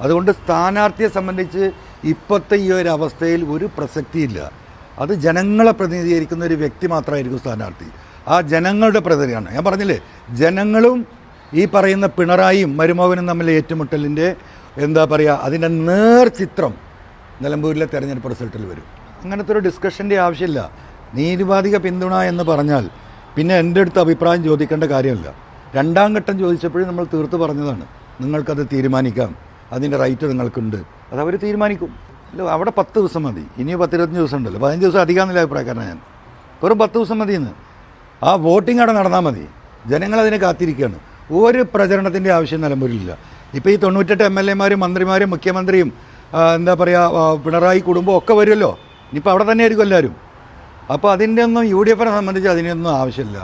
അതുകൊണ്ട് സ്ഥാനാർത്ഥിയെ സംബന്ധിച്ച് ഇപ്പോഴത്തെ ഈ ഒരു അവസ്ഥയിൽ ഒരു പ്രസക്തിയില്ല. അത് ജനങ്ങളെ പ്രതിനിധീകരിക്കുന്ന ഒരു വ്യക്തി മാത്രമായിരിക്കും സ്ഥാനാർത്ഥി. ആ ജനങ്ങളുടെ പ്രതിനിധിയാണ്. ഞാൻ പറഞ്ഞില്ലേ ജനങ്ങളും ഈ പറയുന്ന പിണറായിയും മരുമോഹനും തമ്മിൽ ഏറ്റുമുട്ടലിന്റെ എന്താ പറയുക അതിന്റെ നേർചിത്രം നിലമ്പൂരിലെ തെരഞ്ഞെടുപ്പ് റിസൾട്ടിൽ വരും. അങ്ങനത്തെ ഒരു ഡിസ്കഷന്റെ ആവശ്യമില്ല. നീരുപാധിക പിന്തുണ എന്ന് പറഞ്ഞാൽ പിന്നെ എന്റെ അടുത്ത് അഭിപ്രായം ചോദിക്കേണ്ട കാര്യമില്ല. രണ്ടാം ഘട്ടം ചോദിച്ചപ്പോഴും നമ്മൾ തീർത്ത് പറഞ്ഞതാണ്. നിങ്ങൾക്കത് തീരുമാനിക്കാം. അതിന്റെ റൈറ്റ് നിങ്ങൾക്കുണ്ട്. അത് അവർ തീരുമാനിക്കും. അല്ല അവിടെ പത്ത് ദിവസം മതി. ഇനി പത്തിരുപത്തഞ്ച് ദിവസം ഉണ്ടല്ലോ. പതിനഞ്ച് ദിവസം അധികമെന്നില്ല അഭിപ്രായക്കാരനാണ് ഞാൻ. വെറും പത്ത് ദിവസം മതി എന്ന് ആ വോട്ടിംഗ് അവിടെ നടന്നാൽ മതി. ജനങ്ങൾ അതിനെ കാത്തിരിക്കുകയാണ്. ഒരു പ്രചരണത്തിന്റെ ആവശ്യം നിലമ്പൂരിലില്ല. ഇപ്പോൾ ഈ തൊണ്ണൂറ്റെട്ട് എം എൽ എമാരും മന്ത്രിമാരും മുഖ്യമന്ത്രിയും എന്താ പറയുക പിണറായി കുടുംബം ഒക്കെ വരുമല്ലോ. ഇനിയിപ്പോൾ അവിടെ തന്നെ ആയിരിക്കും എല്ലാവരും. അപ്പോൾ അതിന്റെ ഒന്നും യു ഡി എഫിനെ സംബന്ധിച്ച് അതിനൊന്നും ആവശ്യമില്ല.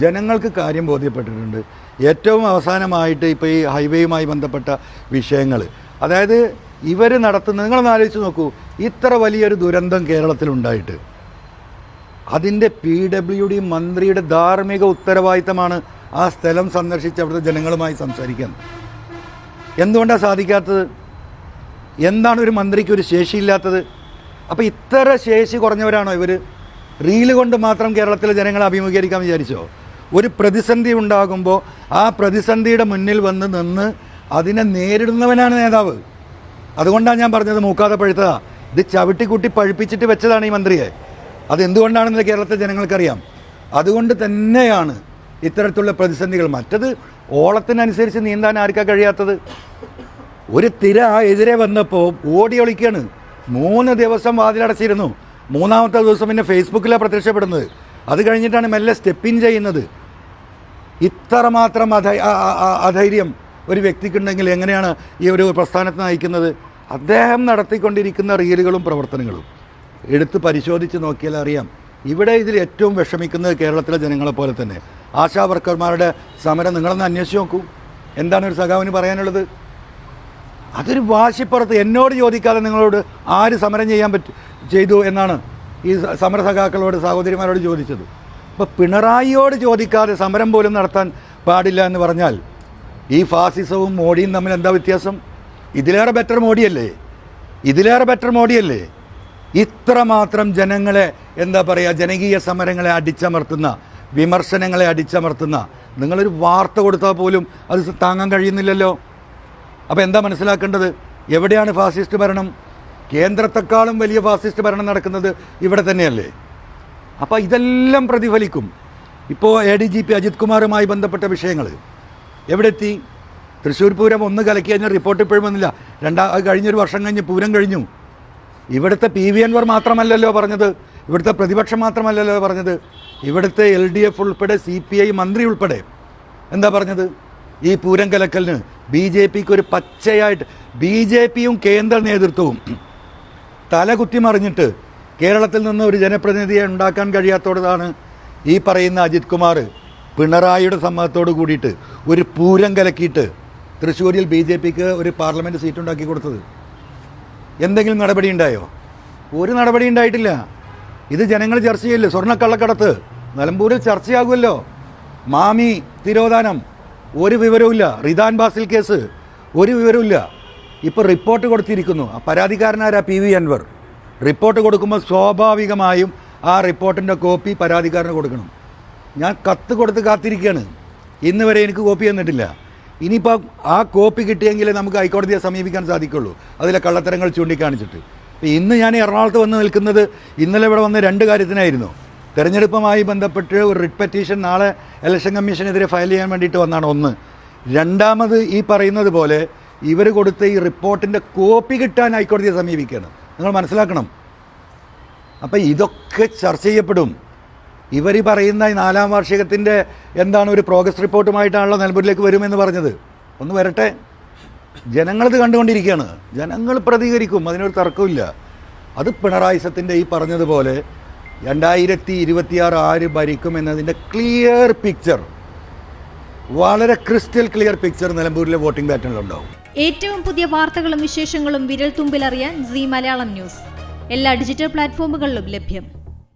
ജനങ്ങൾക്ക് കാര്യം ബോധ്യപ്പെട്ടിട്ടുണ്ട്. ഏറ്റവും അവസാനമായിട്ട് ഇപ്പോൾ ഈ ഹൈവേയുമായി ബന്ധപ്പെട്ട വിഷയങ്ങൾ. അതായത് ഇവർ നടത്തുന്ന നിങ്ങളൊന്ന് ആലോചിച്ച് നോക്കൂ. ഇത്ര വലിയൊരു ദുരന്തം കേരളത്തിലുണ്ടായിട്ട് അതിന്റെ പി ഡബ്ല്യു ഡി മന്ത്രിയുടെ ധാർമ്മിക ഉത്തരവാദിത്തമാണ് ആ സ്ഥലം സന്ദർശിച്ച് അവിടുത്തെ ജനങ്ങളുമായി സംസാരിക്കാൻ. എന്തുകൊണ്ടാണ് സാധിക്കാത്തത്? എന്താണ് ഒരു മന്ത്രിക്ക് ഒരു ശേഷിയില്ലാത്തത്? അപ്പോൾ ഇത്ര ശേഷി കുറഞ്ഞവരാണോ ഇവർ റീൽ കൊണ്ട് മാത്രം കേരളത്തിലെ ജനങ്ങളെ അഭിമുഖീകരിക്കാൻ വിചാരിച്ചോ? ഒരു പ്രതിസന്ധി ഉണ്ടാകുമ്പോൾ ആ പ്രതിസന്ധിയുടെ മുന്നിൽ വന്ന് നിന്ന് അതിനെ നേരിടുന്നവനാണ് നേതാവ്. അതുകൊണ്ടാണ് ഞാൻ പറഞ്ഞത് മൂക്കാതെ പഴുത്തതാ. ഇത് ചവിട്ടിക്കുട്ടി പഴുപ്പിച്ചിട്ട് വെച്ചതാണ് ഈ മന്ത്രിയെ. അതെന്തുകൊണ്ടാണെന്ന് കേരളത്തെ കേരളത്തിലെ ജനങ്ങൾക്കറിയാം. അതുകൊണ്ട് തന്നെയാണ് ഇത്തരത്തിലുള്ള പ്രതിസന്ധികൾ. മറ്റത് ഓളത്തിനനുസരിച്ച് നീന്താൻ ആർക്കാ കഴിയാത്തത്? ഒരു തിര എതിരെ വന്നപ്പോൾ ഓടി മൂന്ന് ദിവസം വാതിലടച്ചിരുന്നു. മൂന്നാമത്തെ ദിവസം പിന്നെ ഫേസ്ബുക്കിലാണ് പ്രത്യക്ഷപ്പെടുന്നത്. അത് കഴിഞ്ഞിട്ടാണ് മെല്ലെ സ്റ്റെപ്പിൻ ചെയ്യുന്നത്. ഇത്രമാത്രം അധൈ അധൈര്യം ഒരു വ്യക്തിക്കുണ്ടെങ്കിൽ എങ്ങനെയാണ് ഈ ഒരു പ്രസ്ഥാനത്തെ നയിക്കുന്നത്? അദ്ദേഹം നടത്തിക്കൊണ്ടിരിക്കുന്ന റീലുകളും പ്രവർത്തനങ്ങളും. എടുത്ത് പരിശോധിച്ച് നോക്കിയാൽ അറിയാം. ഇവിടെ ഇതിൽ ഏറ്റവും വിഷമിക്കുന്നത് കേരളത്തിലെ ജനങ്ങളെ പോലെ തന്നെ. ആശാ വർക്കർമാരുടെ സമരം നിങ്ങളൊന്ന് അന്വേഷിച്ച് നോക്കൂ. എന്താണ് ഒരു സഖാവിന് പറയാനുള്ളത്? അതൊരു വാശിപ്പുറത്ത് എന്നോട് ചോദിക്കാതെ നിങ്ങളോട് ആര് സമരം ചെയ്യാൻ പറ്റും ചെയ്തു എന്നാണ് ഈ സമരസഖാക്കളോട് സമര സഖാക്കളോട് സഹോദരിമാരോട് ചോദിച്ചത്. അപ്പോൾ പിണറായിയോട് ചോദിക്കാതെ സമരം പോലും നടത്താൻ പാടില്ല എന്ന് പറഞ്ഞാൽ ഈ ഫാസിസവും മോഡിയും തമ്മിൽ എന്താ വ്യത്യാസം? ഇതിലേറെ ബെറ്റർ മോഡിയല്ലേ? ഇതിലേറെ ബെറ്റർ മോഡിയല്ലേ? ഇത്രമാത്രം ജനങ്ങളെ എന്താ പറയുക ജനകീയ സമരങ്ങളെ അടിച്ചമർത്തുന്ന വിമർശനങ്ങളെ അടിച്ചമർത്തുന്ന നിങ്ങളൊരു വാർത്ത കൊടുത്താൽ പോലും അത് താങ്ങാൻ കഴിയുന്നില്ലല്ലോ? അപ്പോൾ എന്താ മനസ്സിലാക്കേണ്ടത്? എവിടെയാണ് ഫാസിസ്റ്റ് ഭരണം? കേന്ദ്രത്തെക്കാളും വലിയ ഫാസിസ്റ്റ് ഭരണം നടക്കുന്നത് ഇവിടെ തന്നെയല്ലേ? അപ്പോൾ ഇതെല്ലാം പ്രതിഫലിക്കും. ഇപ്പോൾ A D G P Ajith കുമാറുമായി ബന്ധപ്പെട്ട വിഷയങ്ങൾ എവിടെ എത്തി തൃശ്ശൂർ പൂരം ഒന്ന് കലക്കി കഴിഞ്ഞാൽ റിപ്പോർട്ട് ഇപ്പോഴും വന്നില്ല. രണ്ടാ കഴിഞ്ഞൊരു വർഷം കഴിഞ്ഞ് പൂരം കഴിഞ്ഞു. ഇവിടുത്തെ പി വി അൻവർ മാത്രമല്ലല്ലോ പറഞ്ഞത്. ഇവിടുത്തെ പ്രതിപക്ഷം മാത്രമല്ലല്ലോ പറഞ്ഞത്. ഇവിടുത്തെ എൽ ഡി എഫ് ഉൾപ്പെടെ സി പി ഐ മന്ത്രി ഉൾപ്പെടെ. എന്താ പറഞ്ഞത്? ഈ പൂരം കലക്കലിന് ബി ജെ പിക്ക് ഒരു പച്ചയായിട്ട് ബി ജെ പിയും കേന്ദ്ര നേതൃത്വവും തല കുത്തിമറിഞ്ഞിട്ട് കേരളത്തിൽ നിന്ന് ഒരു ജനപ്രതിനിധിയെ ഉണ്ടാക്കാൻ കഴിയാത്തോടതാണ് ഈ പറയുന്ന അജിത് കുമാർ പിണറായിയുടെ സമ്മതത്തോട് കൂടിയിട്ട് ഒരു പൂരം കലക്കിയിട്ട് തൃശ്ശൂരിൽ ബി ജെ പിക്ക് ഒരു പാർലമെന്റ് സീറ്റ് ഉണ്ടാക്കി കൊടുത്തത്. എന്തെങ്കിലും നടപടി ഉണ്ടായോ? ഒരു നടപടി ഉണ്ടായിട്ടില്ല. ഇത് ജനങ്ങൾ ചർച്ച ചെയ്യില്ലേ? സ്വർണക്കള്ളക്കടത്ത്. നിലമ്പൂരിൽ ചർച്ചയാകുമല്ലോ. മാമി തിരോധാനം. ഒരു വിവരവുമില്ല. റിദാൻ ബാസിൽ കേസ്. ഒരു വിവരവുമില്ല. ഇപ്പോൾ റിപ്പോർട്ട് കൊടുത്തിരിക്കുന്നു. ആ പരാതിക്കാരനാരാ പി വി അൻവർ? റിപ്പോർട്ട് കൊടുക്കുമ്പോൾ സ്വാഭാവികമായും ആ റിപ്പോർട്ടിന്റെ കോപ്പി പരാതിക്കാരന് കൊടുക്കണം. ഞാൻ കത്ത് കൊടുത്ത് കാത്തിരിക്കുകയാണ്. ഇന്ന് വരെ എനിക്ക് കോപ്പി തന്നിട്ടില്ല. ഇനിയിപ്പോൾ ആ കോപ്പി കിട്ടിയെങ്കിലേ നമുക്ക് ഹൈക്കോടതിയെ സമീപിക്കാൻ സാധിക്കുള്ളൂ. അതിലെ കള്ളത്തരങ്ങൾ ചൂണ്ടിക്കാണിച്ചിട്ട്. ഇന്ന് ഞാൻ എറണാകുളത്ത് വന്ന് നിൽക്കുന്നത് ഇന്നലെ ഇവിടെ വന്ന രണ്ട് കാര്യത്തിനായിരുന്നു. തെരഞ്ഞെടുപ്പുമായി ബന്ധപ്പെട്ട് ഒരു റിട്ട് പെറ്റീഷൻ നാളെ ഇലക്ഷൻ കമ്മീഷനെതിരെ ഫയൽ ചെയ്യാൻ വേണ്ടിയിട്ട് വന്നാണ് ഒന്ന്. രണ്ടാമത് ഈ പറയുന്നത് പോലെ ഇവർ കൊടുത്ത ഈ റിപ്പോർട്ടിന്റെ കോപ്പി കിട്ടാൻ ഹൈക്കോടതിയെ സമീപിക്കുകയാണ്. നിങ്ങൾ മനസ്സിലാക്കണം. അപ്പം ഇതൊക്കെ ചർച്ച ചെയ്യപ്പെടും. ഇവർ പറയുന്ന ഈ നാലാം വാർഷികത്തിന്റെ എന്താണ് ഒരു പ്രോഗ്രസ് റിപ്പോർട്ടുമായിട്ടാണല്ലോ നിലമ്പൂരിലേക്ക് വരുമെന്ന് പറഞ്ഞത്. ഒന്ന് വരട്ടെ. ജനങ്ങളത് കണ്ടുകൊണ്ടിരിക്കുകയാണ്. ജനങ്ങൾ പ്രതികരിക്കും. അതിനൊരു തർക്കമില്ല അത് പിണറായി സത്തിന്റെ ഈ പറഞ്ഞതുപോലെ രണ്ടായിരത്തി ഇരുപത്തിയാറ് ആര് ഭരിക്കും എന്നതിന്റെ ക്ലിയർ പിക്ചർ വളരെ ക്രിസ്റ്റൽ ക്ലിയർ പിക്ചർ നിലമ്പൂരിലെ വോട്ടിംഗ് പാറ്റേണിലുണ്ടാവും ഏറ്റവും പുതിയ വാർത്തകളും വിശേഷങ്ങളും വിരൽ തുമ്പിലറിയാൻ സി മലയാളം ന്യൂസ്. എല്ലാ ഡിജിറ്റൽ പ്ലാറ്റ്ഫോമുകളിലും ലഭ്യം.